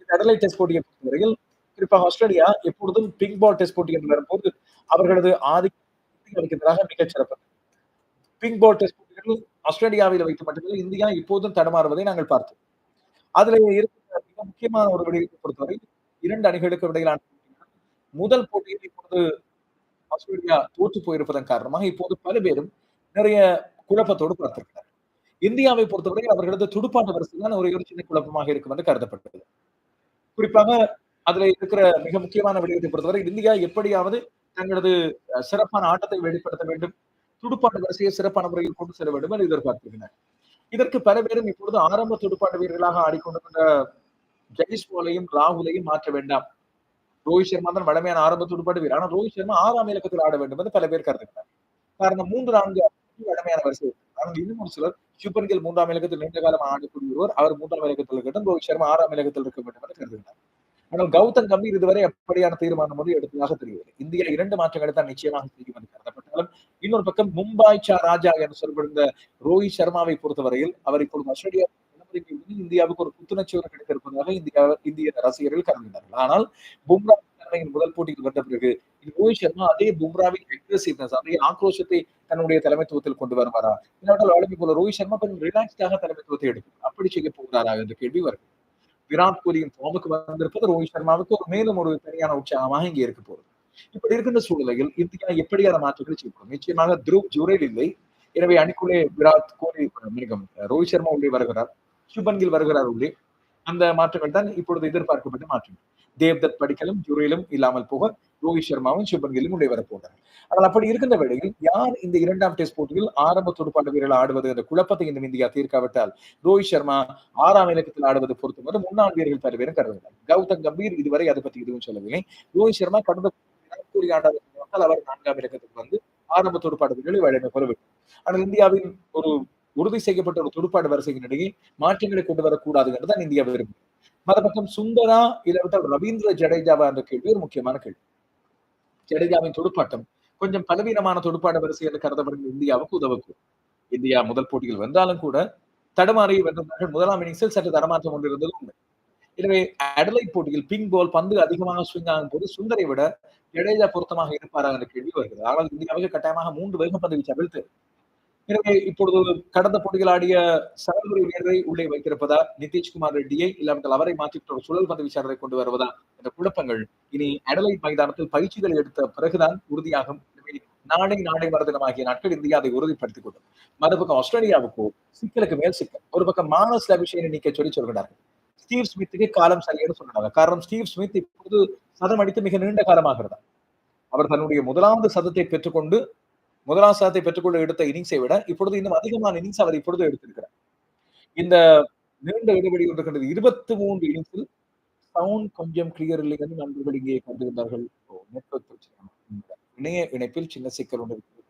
இந்த அடலை டெஸ்ட் போட்டியை பொறுத்தவரையில் குறிப்பாக ஆஸ்திரேலியா எப்பொழுதும் பிங்க் பால் டெஸ்ட் போட்டி என்று வரும்போது அவர்களது ஆதிக்கம் எதிராக மிகச் சிறப்பு பிங்க் பால் டெஸ்ட் போட்டிகள் ஆஸ்திரேலியாவில் வைத்து மட்டுமில்லை இந்தியா இப்போதும் தடமாறுவதை நாங்கள் பார்த்தோம். அதுல இருக்கிற மிக முக்கியமான ஒரு விடயத்தை பொறுத்தவரை இரண்டு அணிகளுக்கு இடையிலான முதல் போட்டியில் இப்போது ஆஸ்திரேலியா தோற்று போயிருப்பதன் காரணமாக இப்போது பல பேரும் நிறைய குழப்பத்தோடு பார்த்திருக்கிறார் இந்தியாவை பொறுத்தவரை அவர்களது துடுப்பாட்ட வரிசை தான் ஒரு சின்ன குழப்பமாக இருக்கும் என்று கருதப்பட்டது. குறிப்பாக அதுல இருக்கிற மிக முக்கியமான விடயத்தை பொறுத்தவரை இந்தியா எப்படியாவது தங்களது சிறப்பான ஆட்டத்தை வெளிப்படுத்த வேண்டும். துடுப்பாட்ட வரிசையை சிறப்பான முறையில் கொண்டு செல்ல வேண்டும் என எதிர்பார்க்கின்றனர் இதற்கு பல பேரும் இப்பொழுது ஆரம்ப துடுப்பாட்ட வீரர்களாக ஆடிக்கொண்டிருந்த ஜெயிஷ் போலையும் ராகுலையும் மாற்ற வேண்டாம். ரோஹித் சர்மா தான் வளமையான ஆரம்ப துடுப்பாட்டு வீரர். ஆனால் ரோஹித் சர்மா ஆறாம் இலக்கத்தில் ஆட வேண்டும் என்று பல பேர் கருதுகிறார். காரணம் மூன்று நான்கு வளமையான வரிசை. ஆனால் இன்னும் ஒரு சிலர் சூப்பர் கில் மூன்றாம் இலக்கத்தில் நீண்ட காலம் ஆடக்கூடிய ஒருவர் அவர் மூன்றாம் இலக்கத்தில் இருக்கட்டும் ரோஹித் சர்மா ஆறாம் இலக்கத்தில் இருக்க வேண்டும் என்று கருதுகிறார். ஆனால் கௌதம் கம்பீர் இதுவரை அப்படியான தீர்மானம் வந்து எடுத்ததாக தெரியவில்லை. இந்தியா இரண்டு மாற்றங்களை தான் நிச்சயமாக செய்யும் என்று கருதப்பட்டாலும் இன்னொரு பக்கம் மும்பாய் சா ராஜா என்று சொல்லப்படுகிற ரோஹித் சர்மாவை பொறுத்தவரையில் அவர் இப்பொழுது ஆஸ்திரேலியா இந்தியாவுக்கு ஒரு புத்துணர்ச்சியோடு கிடைத்திருப்பதாக இந்தியா இந்திய ரசிகர்கள் கருதினார்கள் ஆனால் பும்ரா தலைமையின் முதல் போட்டியில் வந்த பிறகு ரோஹித் சர்மா அதே பும்ராவின் அக்ரெசிவ்னஸ் அதே ஆக்ரோஷத்தை தன்னுடைய தலைமைத்துவத்தில் கொண்டு வருவாரா? இல்லாட்டால் வழங்கி போல ரோஹித் சர்மா கொஞ்சம் ரிலாக்ஸ்டாக தலைமைத்துவத்தை எடுக்கும். அப்படி செய்ய போகிறாரா? என்ற கேள்வி வருகிறது. விராட் கோலியின் ஃபார்முக்கு வந்திருப்பது ரோஹித் சர்மாவுக்கு ஒரு மேலும் ஒரு தனியான உற்சாகமாக இங்கே இருக்க போகுது. இப்படி இருக்கின்ற சூழ்நிலையில் இந்தியா எப்படியான மாற்றங்களை செய்யப்படும்? நிச்சயமாக துருவ் ஜுரேல் இல்லை. எனவே அணிக்குள்ளே விராட் கோலி மிகவும் ரோஹித் சர்மா உள்ளே வருகிறார். சுபன் கில் வருகிறார் உள்ளே. அந்த மாற்றங்கள் தான் இப்பொழுது எதிர்பார்க்கப்பட்ட மாற்றங்கள் தேவ்தத் படிக்கலும் ஜுரேலும் இல்லாமல் போக ரோஹித் சர்மாவும் சுபன் கில்லும் உள்ளே வரப்போகிறார் ஆனால் அப்படி இருக்கின்ற வேளையில் யார் இந்த இரண்டாம் டெஸ்ட் போட்டியில் ஆரம்ப துடுப்பாட்ட வீரர்கள் ஆடுவது என்ற குழப்பத்தை இந்த இந்தியா தீர்க்காவிட்டால் ரோஹித் சர்மா ஆறாம் இலக்கத்தில் ஆடுவது பொறுத்தவரை முன்னாள் வீரர்கள் பல பேரும் கருதுகிறார் கௌதம் கம்பீர் இதுவரை அதை பத்தி எதுவும் சொல்லவில்லை. ரோஹித் சர்மா கடந்த அவர் நான்காம் இலக்கத்துக்கு வந்து ஆரம்ப துடுப்பாட்ட வீரர்களை வழங்க பெறவில்லை ஆனால் இந்தியாவின் ஒரு உறுதி செய்யப்பட்ட ஒரு துடுப்பாடு வரிசையின் இடையே மாற்றங்களை கொண்டு வரக்கூடாது என்றுதான் இந்தியா விரும்புகிறது. மறுபக்கம் சுந்தரா இல்லாவிட்டால் ரவீந்திர ஜடேஜாவா என்ற கேள்வி ஒரு முக்கியமான கேள்வி. ஜடேஜாவின் துடுப்பாட்டம் கொஞ்சம் பலவீனமான துடுப்பாட வரிசை என்று கருதப்படும் இந்தியாவுக்கு உதவக்கூடும். இந்தியா முதல் போட்டியில் வென்றாலும் கூட தடுமாறி வென்றார்கள் முதலாம் இன்னிங்ஸில் சற்று தடமாற்றம் ஒன்று இருந்தது உண்மை. எனவே அடலை போட்டியில் பிங் பால் பந்து அதிகமாக ஸ்விங் ஆகும் போது சுந்தரை விட ஜடேஜா பொருத்தமாக இருப்பாரா என்ற கேள்வி வருகிறது. ஆனால் இந்தியாவுக்கு கட்டாயமாக மூன்று வேகப்பந்து வீச்சு அவிழ்த்து எனவே இப்பொழுது கடந்த போட்டிகள் ஆடிய சரல்முறை வீரரை உள்ளே வைத்திருப்பதா நிதிஷ்குமார் ரெட்டியை இல்லாமல் அவரை மாற்றிவிட்டு ஒரு சுழல் பந்து வீச்சாளரை கொண்டு வருவதா என்ற குழப்பங்கள் இனி அடலைட் மைதானத்தில் பயிற்சிகள் எடுத்த பிறகுதான் உறுதியாகும். நாளை நாளை மறுதினமாகிய நாட்கள் இந்தியா அதை உறுதிப்படுத்திக் கொள்ளும். மறுபக்கம் ஆஸ்திரேலியாவுக்கோ சிக்கலுக்கு மேல் சிக்கல். ஒரு பக்கம் மானஸ் லபிஷேனை நீக்க சொல்லி சொல்கிறார்கள். ஸ்டீவ் ஸ்மித்துக்கு காலம் சரியான சொல்றாங்க காரணம் ஸ்டீவ் ஸ்மித் இப்போது சதம் அடித்து மிக நீண்ட காலமாகிறதா? அவர் தன்னுடைய முதலாவது சதத்தை பெற்றுக்கொண்டு முதலாம் சதத்தை பெற்றுக்கொண்டு எடுத்த இன்னிங்ஸை விட இப்பொழுது இன்னும் அதிகமான இன்னிங்ஸ் அவர் இப்பொழுது எடுத்திருக்கிறார். இந்த நீண்ட இடைவெளி இருக்கின்றது இருபத்தி மூன்று இன்னிங்ஸில் சவுண்ட் கொஞ்சம் கிளியர் இல்லை என்று நண்பர்கள் இங்கே கண்டிருந்தார்கள் பிரச்சனை. இணைய இணைப்பில் சின்ன சிக்கல் ஒன்று இருக்கிறது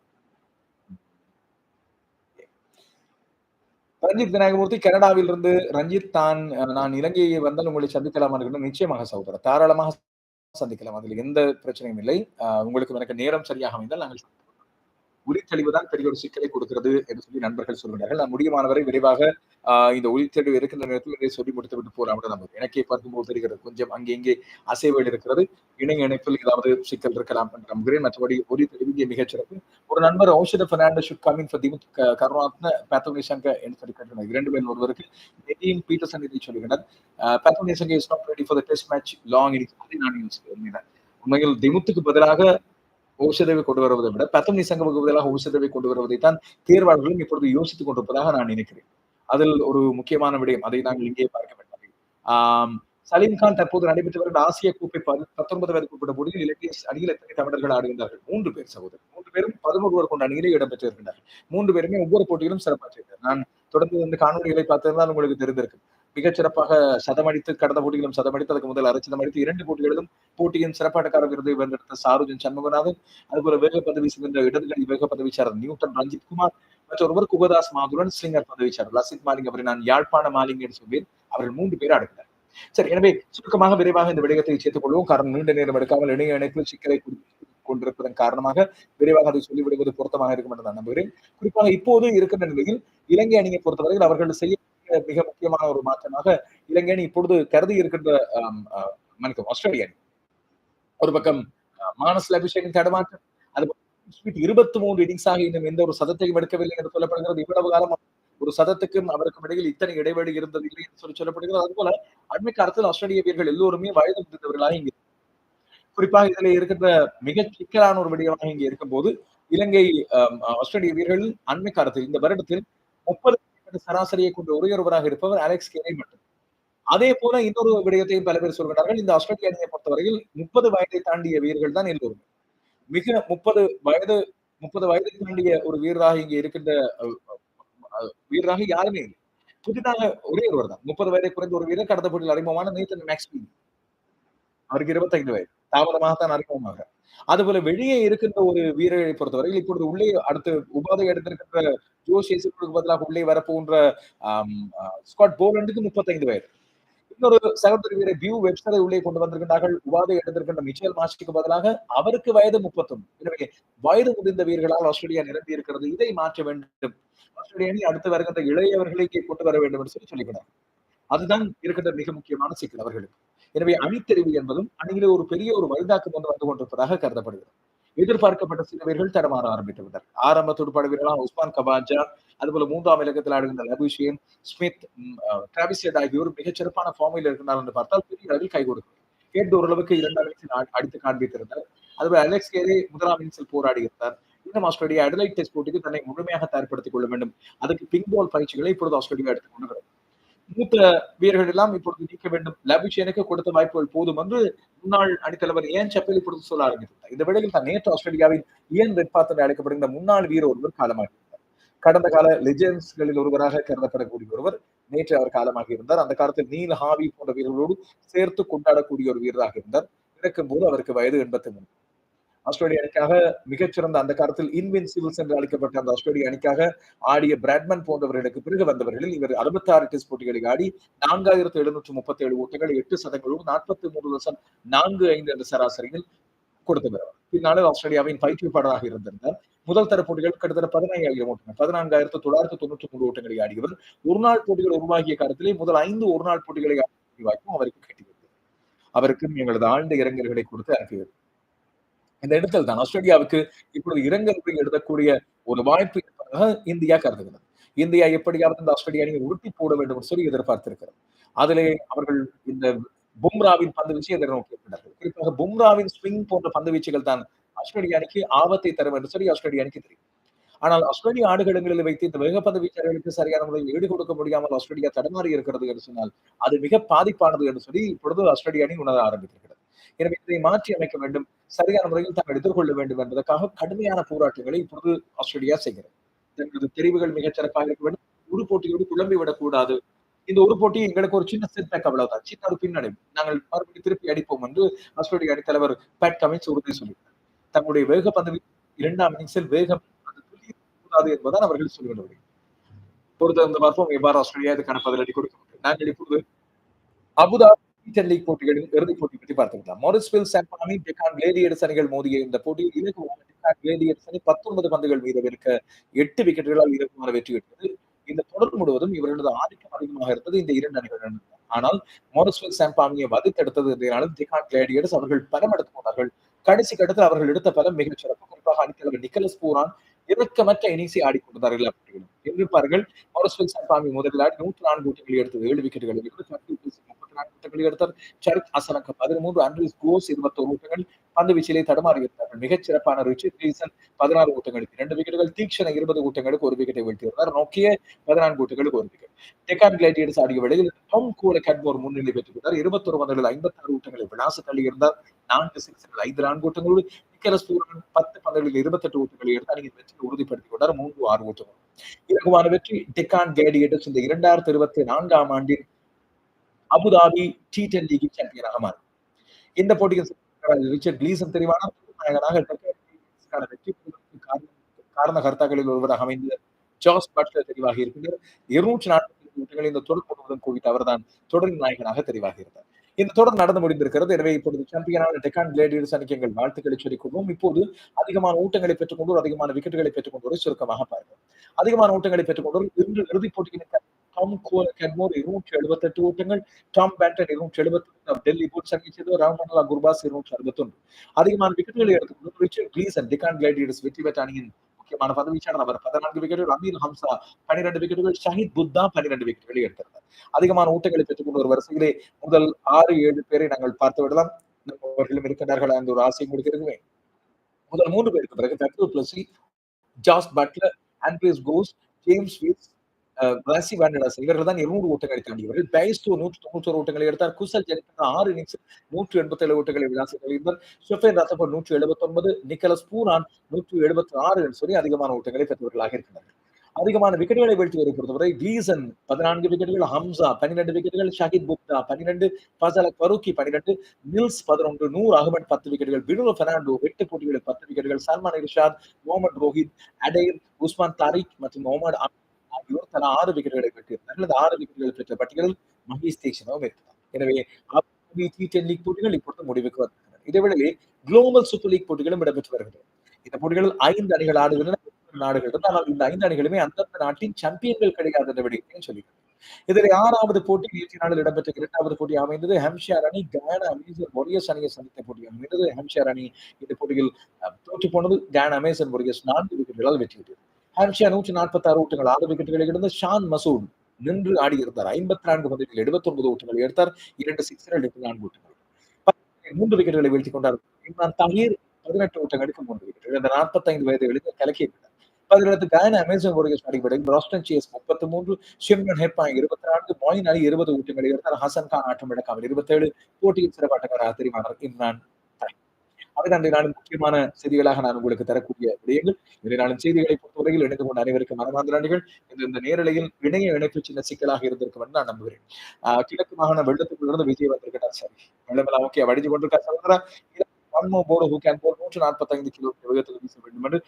ரஞ்சித் விநாயகமூர்த்தி கனடாவில் இருந்து ரஞ்சித் தான் நான் இலங்கையை வந்தால் உங்களை சந்திக்கலாமா இருக்கணும் நிச்சயமாக சகோதரர். தாராளமாக சந்திக்கலாம். அதில் எந்த பிரச்சனையும் இல்லை. உங்களுக்கு எனக்கு நேரம் சரியாக அமைந்தால் நாங்கள் உரித்தெளிவுதான் பெரிய ஒரு சிக்கலை கொடுக்கிறது என்று சொல்லி நண்பர்கள் சொல்கிறார்கள். நான் முடியுமானவரை விரைவாக இந்த ஒளித்தெளிவு இருக்கின்ற நேரத்தில் இதை சொல்லி முடித்து விட்டு போலாம் நம்ம எனக்கே பார்க்கும்போது தெரிகிறது. கொஞ்சம் அங்கே இங்கே அசைவுகள் இருக்கிறது. இணைய இணைப்பில் ஏதாவது சிக்கல் இருக்கலாம் என்று நம்புகிறேன். மற்றபடி ஒளித்தெளிவு இங்கே மிகச்சிறப்பு ஒரு நண்பர் Oshada Fernandes should coming for Dimuth Karunaratne Pathum Nissanka என்று சொல்லி கேட்டிருந்தார். இரண்டு பேர் ஒருவருக்கு நெதியும் பீட்டர்சன் இதை சொல்லுகிறார் Pathum Nissanka is not ready for the test match long innings அதை நான் உண்மையில் திமுத்துக்கு பதிலாக ஔஷதவை கொண்டு வருவதை விட பத்தம் நிசங்கமுக்கு பதிலாக ஔஷதவை கொண்டு வருவதை தான் தேர்வாளர்களும் இப்பொழுது யோசித்துக் கொண்டிருப்பதாக நான் நினைக்கிறேன். அதில் ஒரு முக்கியமான விடயம் அதை நாங்கள் இங்கே பார்க்க வேண்டும். ஆஹ் சலீம்கான் தற்போது நடைபெற்று வருகிற ஆசிய கோப்பை பத்தொன்பது வயது குறிப்பிட்ட போட்டியில் இலக்கிய அணியில் எத்தனை தமிழர்கள் ஆடுகின்றார்கள். மூன்று பேர் சகோதரர் மூன்று பேரும் பதினோரு பேர் கொண்ட அணியிலே இடம்பெற்று மூன்று பேருமே ஒவ்வொரு போட்டியிலும் சிறப்பாற்றிருக்கிறார் நான் தொடர்ந்து வந்து காணொலிகளை பார்த்திருந்தால் உங்களுக்கு தெரிந்திருக்கும். மிகச் சிறப்பாக சதமடித்து கடந்த போட்டிகளும் சதமடித்து அதுக்கு முதல் அரைச்சதம் அடித்து இரண்டு போட்டிகளிலும் போட்டியின் சிறப்பாட்டக்காரர் விருதை வென்றெடுத்த சாருஜன் சண்முகநாதன் அதுபோல வேக பதவி சென்ற இடதுகடி வேக பதவி பதவிச்சாரர் நியூட்டன் ரஞ்சித் குமார் மற்றொருவர் குகதாஸ் மாதுரன் ஸ்லிங்கர் பதவிச்சாரர் லசித் மாலிங் அவரை நான் யாழ்ப்பாண மாலிங் என்று சொல்வேன். அவர்கள் மூன்று பேர் ஆடுகிறார் சரி எனவே சுருக்கமாக விரைவாக இந்த விடயத்தை சேர்த்துக் கொள்வோம். காரணம் நீண்ட நேரம் எடுக்காமல் இணைய இணைப்பில் சிக்கலை கொண்டிருப்பதன் காரணமாக விரைவாக அதை சொல்லிவிடுவது பொருத்தமாக இருக்கும் என்று நான் நம்புகிறேன். குறிப்பாக இப்போது இருக்கின்ற நிலையில் இலங்கை அணியை பொறுத்தவரையில் அவர்கள் செய்ய மிக முக்கியமான ஒரு மாற்றமாக இலங்கை அணி இப்பொழுது கருதி இருக்கின்ற மன்னிக்கும் ஆஸ்திரேலிய அணி ஒரு பக்கம் மானஸ் அபிஷேகம் தடமாற்றம் அது இருபத்தி மூன்று இன்னிங்ஸாக இன்னும் எந்த ஒரு சதத்தையும் எடுக்கவில்லை என்று சொல்லப்படுகிறது. இவ்வளவு காலம் ஒரு சதத்துக்கும் அவருக்கும் இடையில் இத்தனை இடைவெளி இருந்தது இல்லை என்று சொல்லி சொல்லப்படுகிறது. அதுபோல அண்மை காலத்தில் ஆஸ்திரேலிய வீரர்கள் எல்லோருமே வயது முடிந்தவர்களாக இங்கு குறிப்பாக இதுல இருக்கின்ற மிக சிக்கலான ஒரு விடயமாக இங்கே இருக்கும்போது இலங்கை ஆஸ்திரேலிய வீரர்கள் அண்மை காலத்தில் இந்த வருடத்தில் முப்பது சராசரியை கொண்ட ஒரே ஒருவராக இருப்பவர் அலெக்ஸ் கேரை மட்டும். அதே போல இன்னொரு விடயத்தையும் பல பேர் சொல்கிறார்கள். இந்த ஆஸ்திரேலிய அணியை பொறுத்தவரையில் முப்பது வயதை தாண்டிய வீரர்கள் தான் எல்லோரும். மிக முப்பது வயது முப்பது வயதை தாண்டிய ஒரு வீரராக இங்கே இருக்கின்ற வீரராக யாருமே இல்லை. புதிதாக ஒரே ஒருவர் தான். முப்பது வயதை குறைந்த ஒரு வீரர் கடந்த போட்டியில் அறிமுகமான நேத்தன் மேக்ஸ்பி அவருக்கு இருபத்தைந்து வயது. தாமதமாக தான் அறிமுகமாக அதுபோல வெளியே இருக்கின்ற ஒரு வீரரை பொறுத்தவரையில் இப்பொழுது உள்ளே அடுத்து உபாதை எடுத்திருக்கின்ற ஜோஷ் ஏசுக்கு பதிலாக உள்ளே வரப்போன்ற ஸ்காட் போலண்டுக்கு முப்பத்தைந்து வயது. இன்னொரு சகோதரி வீரர் பியூ வெப்சரை உள்ளே கொண்டு வந்திருக்கின்றார்கள். உபாதை எடுத்திருக்கின்ற மிச்சல் மாஸ்டிக்கு பதிலாக அவருக்கு வயது முப்பத்தொன்னு எனவே வயது முதிர்ந்த வீரர்களால் ஆஸ்திரேலியா நிரம்பி இருக்கிறது. இதை மாற்ற வேண்டும். ஆஸ்திரேலிய அணி அடுத்து வருகின்ற இளையவர்களை கொண்டு வர வேண்டும் என்று சொல்லி சொல்லிவிடார் அதுதான் இருக்கின்ற மிக முக்கியமான சிக்கல் அவர்களுக்கு. எனவே அணித்தெரிவு என்பதும் அணியிலே ஒரு பெரிய ஒரு வைதாக்கம் வந்து வந்து கொண்டிருப்பதாக கருதப்படுகிறது. எதிர்பார்க்கப்பட்ட சில வீரர்கள் தரமாற ஆரம்பித்து விட்டார் ஆரம்ப துடுப்பாடு வீரர்களாம் உஸ்மான் கபாஜா அதுபோல மூன்றாம் இலக்கத்தில் ஆடுகின்ற லபுஷியன் ஸ்மித் டிராவிசியட் ஆகியோர் மிகச்சிறப்பான ஃபார்மில் இருக்கிறார் என்று பார்த்தால் பெரிய அளவில் கை கொடுக்கும். கேட்டு ஓரளவுக்கு இரண்டாம் இன்னிங்ஸில் அடித்து காண்பித்திருந்தார். அதுபோல அலெக்ஸ் கேரே முதலாம் இன்னிங்ஸில் போராடி இருந்தார் இன்னும் ஆஸ்திரேலியா அடலைட் டெஸ்ட் போட்டிக்கு தன்னை முழுமையாக தயார்படுத்திக் கொள்ள வேண்டும். அதுக்கு பிங்க் பால் பயிற்சிகளை இப்பொழுது ஆஸ்திரேலியா எடுத்துக் கொண்டு மூத்த வீரர்கள் எல்லாம் இப்பொழுது நீக்க வேண்டும். லபிஷேனுக்கு கொடுத்த வாய்ப்புகள் போதும் என்று முன்னாள் அணித்தலைவர் ஏன் சப்பேல் இப்பொழுது சொல்ல ஆரம்பித்தார் இந்த வேளையில் தான் நேற்று ஆஸ்திரேலியாவின் ஏன் ரெட்பாத் என்று அழைக்கப்படுகின்ற முன்னாள் வீரர் ஒருவர் காலமாகியிருந்தார். கடந்த கால லெஜெண்ட்ஸ்களில் ஒருவராக கருதப்படக்கூடிய ஒருவர் நேற்று அவர் காலமாக இருந்தார். அந்த காலத்தில் நீல் ஹாவி போன்ற வீரர்களோடு சேர்த்து கொண்டாடக்கூடிய ஒரு வீரராக இருந்தார். இறக்கும் போது அவருக்கு வயது எண்பத்தி மூணு ஆஸ்திரேலிய அணிக்காக மிகச்சிறந்த அந்த காலத்தில் இன்வின்சிபிள்ஸ் என்று அழைக்கப்பட்ட அந்த ஆஸ்திரேலிய அணிக்காக ஆடிய பிராட்மன் போன்றவர்களுக்கு பிறகு வந்தவர்களில் இவர் அறுபத்தி ஆறு டெஸ்ட் போட்டிகளில் ஆடி நான்காயிரத்து எழுநூற்று முப்பத்தி ஏழு ஓட்டங்கள் எட்டு சதங்களும் நாற்பத்தி மூன்று தசம் நான்கு ஐந்து என்ற சராசரியில் கொடுத்தவர் பின்னாலே ஆஸ்திரேலியாவின் பயிற்றுவிப்பாளராக இருந்திருந்தார். முதல் தர போட்டிகள் கிட்டத்தட்ட பதினையாயிரம் ஓட்டங்கள் பதினான்காயிரத்து தொள்ளாயிரத்து தொண்ணூற்றி மூன்று ஓட்டங்களை ஆடியவர். ஒரு நாள் போட்டிகள் உருவாகிய காலத்திலே முதல் ஐந்து ஒரு நாள் போட்டிகளை வாய்ப்பும் அவருக்கு கிடைத்தது அவருக்கு எங்களது ஆழ்ந்த இளைஞர்களை கொடுத்து அனுப்பியது இந்த இடத்தில் தான். ஆஸ்திரேலியாவுக்கு இப்பொழுது இரங்கல் எழுதக்கூடிய ஒரு வாய்ப்பு இருப்பதாக இந்தியா கருதுகிறது. இந்தியா எப்படியாவது இந்த ஆஸ்திரேலிய அணியை உருட்டி போட வேண்டும் என்று சொல்லி எதிர்பார்த்திருக்கிறது. அதிலே அவர்கள் இந்த பும்ராவின் பந்து வீச்சு எதிர்நோக்கி குறிப்பாக பும்ராவின் ஸ்விங் போன்ற பந்து வீச்சுகள் தான் ஆஸ்திரேலிய அணிக்கு ஆபத்தை தரும் என்று சொல்லி ஆஸ்திரேலிய அணிக்கு தெரியும். ஆனால் ஆஸ்திரேலிய ஆடுகளங்களில் வைத்து இந்த வேகப்பந்து வீச்சாளர்களுக்கு சரியான முறையில் ஈடு கொடுக்க முடியாமல் ஆஸ்திரேலியா தடுமாறி இருக்கிறது என்று சொன்னால் அது மிக பாதிப்பானது என்று சொல்லி இப்பொழுது ஆஸ்திரேலிய அணி உணர ஆரம்பித்திருக்கிறது. எனவே இதை மாற்றி அமைக்க வேண்டும். சரியான முறையில் தாங்கள் எதிர்கொள்ள வேண்டும் என்பதற்காக கடுமையான போராட்டங்களை இப்பொழுது ஆஸ்திரேலியா செய்கிறது. தங்களது தெரிவுகள் மிகச் சிறப்பாக இருக்க வேண்டும். ஒரு போட்டியோடு குழம்பி விடக்கூடாது. இந்த ஒரு போட்டி எங்களுக்கு ஒரு சின்ன செட்பேக் அவ்வளவுதான். சின்ன ஒரு பின்னடைவு நாங்கள் மறுபடியும் திருப்பி அடிப்போம் என்று ஆஸ்திரேலிய அணித்தலைவர் பேட் கமின்ஸ் உறுதி சொல்லியிருந்தார் தங்களுடைய வேக பதவி இரண்டாம் இன்னிங்ஸில் வேகம் கூடாது என்பதுதான் அவர்கள் சொல்லுகின்றனர் பொறுத்த வந்து பார்ப்போம். எவ்வாறு ஆஸ்திரேலியா இதுக்கான பதிலடி கொடுக்க முடியும் நாங்கள் இப்போது அபுதாபி டென் லீக் போட்டிகளின் இறுதிப் போட்டி பற்றி பார்த்துக்கலாம். மொரிஸ்வில் சாம்பானி டெக்கான் கிளேடியர்ஸ் அணிகள் மோதிய இந்த போட்டியில் இலகுவான டெக்கான் கிளேடியர்ஸ் அணி பத்தொன்பது பந்துகள் மீது எட்டு விக்கெட்டுகளால் இலகுவான வெற்றி பெற்றது. இந்த தொடர் முழுவதும் இவர்களது ஆதிக்கம் அதிகமாக இருந்தது இந்த இரண்டு அணிகள் ஆனால் மொரிஸ்வில் சாம்பானியை வதித்தெடுத்தது என்றாலும் டெக்கான் கிளேடியர்ஸ் அவர்கள் பலம் எடுத்து போனார்கள் கடைசி கட்டத்தில் அவர்கள் எடுத்த பலம் மிகச் சிறப்பு. குறிப்பாக அணித்தலைவர் நிக்கலஸ் பூரான் இறக்கமற்ற இனிசை ஆடிக்கொண்டார்கள் எல்லா போட்டிகளும் இருப்பார்கள் மொரஸ்வல் சாம்பாமி முதலில் ஆடி நூற்றி நான்கு விக்கெட்டுகளை எடுத்தது ஏழு விக்கெட்டுகள் முப்பத்தி நான்கு விக்கெட்டுகளை எடுத்தார். சரத் அசலங்க பதிமூன்று அண்ட்ரிஸ் கோஸ் இருபத்தோரு ஓட்டங்கள் பந்து வீச்சிலே தடுமாறி இருந்தார்கள். மிகச் சிறப்பான ரிச்சர்ட் ரீசன் பதினாறு ஓட்டங்களுக்கு இரண்டு விக்கெட்டுகள் தீக்ஷண இருபது ஓட்டங்களுக்கு ஒரு விக்கெட்டை வீழ்த்தியிருந்தார் நோக்கிய பதினான்கு ஓட்டங்களுக்கு ஒரு விக்கெட். டெக்கான் கிளைட்டியர்ஸ் ஆடிய வேளையில் டாம் கூட கேட்மோர் முன்னிலை பெற்றுள்ளார் இருபத்தொரு பந்துகளில் ஐம்பத்தாறு ஓட்டங்களை விளாச தள்ளி இருந்தார் நான்கு சிக்ஸ்கள் ஐந்து நான்கு ஓட்டங்களோடு நிக்கலஸ் சூரன் பத்து பந்துகளில் இருபத்தெட்டு ஓட்டுகளை எடுத்து அணியின் வெற்றியை உறுதிப்படுத்திக் கொண்டார். மூன்று ஆறு ஓட்டுகள் இலகுவான வெற்றி டெக்கான் கிளேடியேட்டர்ஸ் இந்த இரண்டாயிரத்தி இருபத்தி நான்காம் ஆண்டில் அபுதாபி டி டென் லீகின் சாம்பியனாக மாறும் இந்த போட்டியில் ரிச்சர்ட் கிளீசன் தெரிவான நாயகனாக வெற்றி காரண கர்த்தாக்களில் ஒருவராக அமைந்த ஜாஸ் பட்லர் தெரிவாகி இருக்கின்றார். இருநூற்றி நாற்பத்தி ஓட்டுகளை இந்த தொடர் போட்டுவதன் குவித்த அவர்தான். தொடரின் நாயகனாக தெரிவாகி இருந்தார். இந்த தொடர் நடந்து முடிந்திருக்கிறது. எனவே இப்பொழுது சாம்பியனான டெக்கான் கிளேடியர்ஸ் அணிக்கு எங்கள் வாழ்த்துக்களை சொல்லிக் கொள்வோம் இப்போது அதிகமான ஊட்டங்களை பெற்றுக்கொண்டு அதிகமான விக்கெட்டுகளை பெற்றுக்கொண்டு சுருக்கமாக பார்ப்போம் அதிகமான ஊட்டங்களை பெற்றுக்கொண்டோர் இன்று இறுதிப் போட்டியின் டாம் கோல் இருநூற்றி எழுபத்தி எட்டு ஓட்டங்கள் டாம் பேண்டன் இருநூற்றி எழுபத்தி டெல்லி போட்ஸ் அணியை சேர்ந்த ராமமல்லா குர்பாஸ் இருநூற்றி அறுபத்தி ஒன்று அதிகமான விக்கெட்டுகளை எடுத்துக்கொண்டு ரிச்சர்ட் கிளீசன் டெக்கான் கிளேடியர்ஸ் வெற்றி பெற்ற அணியின் முக்கியமான பதவிச்சாளர் அவர் பதினான்கு விக்கெட்டுகள் அமீர் ஹம்சா பன்னிரண்டு விக்கெட்டுகள் ஷஹித் புத்தா பன்னிரண்டு விக்கெட்டுகளை எடுத்திருந்தார். அதிகமான ஊட்டங்களை பெற்றுக்கொண்ட ஒரு வரிசையிலே முதல் ஆறு ஏழு பேரை நாங்கள் பார்த்து விடலாம் அவர்களும் இருக்கின்றார்கள். அந்த ஒரு ஆசையும் கொடுத்திருக்குமே முதல் மூன்று பேருக்கு பிறகு Pedro Plessis Jos Buttler Andries Gous James Vince Rassie van der Dussen இவர்கள் தான் இருநூறு ஓட்டங்களை தாண்டியவர்கள். பைஸ்டோ நூற்று தொண்ணூற்றோரு ஓட்டங்களை எடுத்தார். குசல் ஜெனிபர் ஆறு இன்னிங்ஸ் நூற்று எண்பத்தி ஏழு ஓட்டங்களை விளாசி இருந்தார் ஷெஃபேன் ரசபர் நூற்று எழுபத்தி ஒன்பது நிக்கலஸ் பூரான் நூற்று எழுபத்தி ஆறு என்று சொல்லி அதிகமான ஓட்டங்களை பெற்றவர்களாக இருக்கிறார்கள் அதிகமான விக்கெட்டுகளை வீழ்த்துவதை பொறுத்தவரை கிளீசன் பதினான்கு விக்கெட்டுகள் ஹம்சா பன்னிரெண்டு விக்கெட்டுகள் ஷஹித் புக்தா பன்னிரெண்டு ஃபசலக் ஃபரூக்கி பன்னிரெண்டு மில்ஸ் பதினொன்று நூர் அகமட் பத்து விக்கெட்டுகள் பினுல பெர்னாண்டோ எட்டு போட்டிகளில் பத்து விக்கெட்டுகள் சல்மான் இர்ஷாத் முகமது ரோஹித் அடேர் உஸ்மான் தாரிக் மற்றும் முகமது ஆகியோர் தலா ஆறு விக்கெட்டுகளை பெற்றிருந்தார்கள் அந்த ஆறு விக்கெட்டுகளை பெற்ற பட்டியலில் மகேஷ் தேக்ஷனாவும் இருக்கிறார் எனவே டி டென் லீக் போட்டிகள் இப்பொழுது முடிவுக்கு வருகின்றன இதேவேளை குளோபல் சூப்பர் லீக் போட்டிகளும் இடம்பெற்று வருகின்றன இந்த போட்டிகளில் ஐந்து அணிகள் ஆடுகின்றன நாடுகள் ஆனால் இந்த ஐந்து அணிகளுமே அந்தந்த நாட்டின் சாம்பியன்கள் கிடையாது என்ற விடயத்தையும் சொல்லியிருக்கிறது இதில் ஆறாவது போட்டி நேற்று நாளில் இடம்பெற்ற இரண்டாவது போட்டி அமைந்தது. ஹம்ஷியார் அணி கயானா அமேசன் ஒரியஸ் அணியை சந்தித்த போட்டி அமைந்தது. ஹம்ஷியார் அணி இந்த போட்டியில் தோற்று போனது கயானா அமேசன் ஒரியஸ் நான்கு விக்கெட்டுகளால் வெற்றி பெற்றது. ஹாம்ஷியா நூற்றி நாற்பத்தி ஆறு ஓட்டங்கள் ஆறு விக்கெட்டுகளை இழந்து ஷான் மசூத் நின்று ஆடி இருந்தார். ஐம்பத்தி நான்கு பந்துகளில் எழுபத்தி ஒன்பது ஓட்டங்களை எடுத்தார். இரண்டு சிக்ஸர்கள் எடுத்து நான்கு ஓட்டங்கள் மூன்று விக்கெட்டுகளை வீழ்த்தி கொண்டார். இம்ரான் தஹீர் பதினெட்டு ஓட்டங்களுக்கு மூன்று விக்கெட்டுகள் இந்த நாற்பத்தைந்து வயது எழுத கலக்கியிருக்கிறார் பதினெட்டு கயன அமேசான் ஓடுகள் அடிப்படையில் ராஸ்டன் சேஸ் முப்பத்தி மூன்று ஷிம்ரன் ஹெப்பாங் இருபத்தி நான்கு மொயின் அலி இருபது ஊட்டங்களை எடுத்தார். ஹசன் கான் ஆட்டம் இழக்காமல் இருபத்தேழு போட்டியில் சிறப்பாட்டக்காரராக தெரிவானார் இம்ரான் அதுதான் இன்றைய நாளின் முக்கியமான செய்திகளாக நான் உங்களுக்கு தரக்கூடிய விடயங்கள். இன்றைய நாளின் செய்திகளை பொறுத்தவரையில் இணைந்து கொண்ட அனைவருக்கும் மனமார்ந்த நன்றிகள். இந்த இந்த நேரலையில் இணைய இணைப்பு சின்ன சிக்கலாக இருந்திருக்கும் என்று நான் நம்புகிறேன். கிழக்கு மாகாண வெள்ளத்துக்குள்ளிருந்து விஜய் வந்திருக்கிறார். சரி வெள்ளமெல்லாம் ஓகே வடிஞ்சு கொண்டிருக்கார். சகோதரா one more board who can bowl நூற்று நாற்பத்தைந்து கிலோ வேகத்தில் வீச வேண்டும் என்று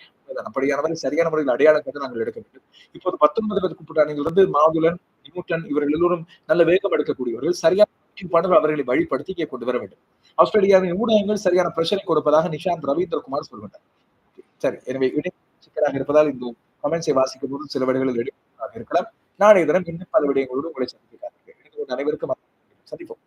அப்படியானவரை சரியான முறையில் அடையாளம் கண்டு நாங்கள் எடுக்க வேண்டும். இப்போது பத்தொன்பது பேர் கூப்பிட்ட அணியிலிருந்து மாதுலன் நியூட்டன் இவர்கள் எல்லோரும் நல்ல வேகம் எடுக்கக்கூடியவர்கள். சரியான பாடல் அவர்களை வழிபடுத்தி இங்கே கொண்டு வர வேண்டும். ஆஸ்திரேலியாவின் ஊடகங்கள் சரியான பிரச்சனை கொடுப்பதாக நிஷாந்த் ரவீந்திரகுமார் சொல்கின்றார். சரி எனவே இணை சிக்கலாக இருப்பதால் இந்த கமெண்ட்ஸை வாசிக்கும் போது சில விடங்களில் எடுக்கலாம் இருக்கலாம். நாளைய தினம் இன்னும் பல விடயங்களோடு உங்களை சந்திக்கிறார்கள் அனைவருக்கும் சந்திப்போம்.